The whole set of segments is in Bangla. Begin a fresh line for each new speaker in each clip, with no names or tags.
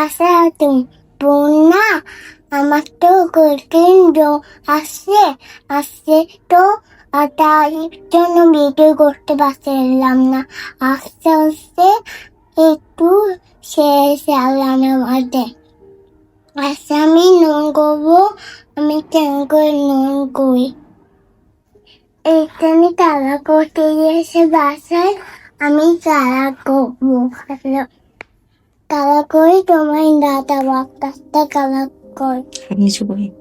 আসা তুমি বন্যা আমার তো আসছে আসছে তো তার জন্য ভিডিও করতে পারছিলাম না। আস্তে আস্তে একটু শেষ আল্লাহ মধ্যে আচ্ছা আমি নুন করব, আমি কেন করে নুন করি? এখানে তারা করতে গিয়েছে বাসায় আমি তারা করব। かっこいと思いんだと思っただからかっこいい。
面い。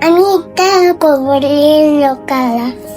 網からこぼれるから。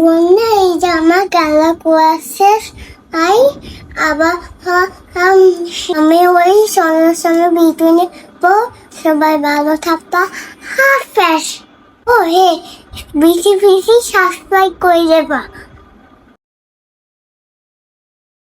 বন্যা এই জামা কালা কুয়াশের আই আবার আমি ওই সঙ্গে সঙ্গে বিটুনে পো সবাই ভালো থাকবা ফ্যাশ ও হে বেশি বেশি সাবস্ক্রাইব করে দেবা।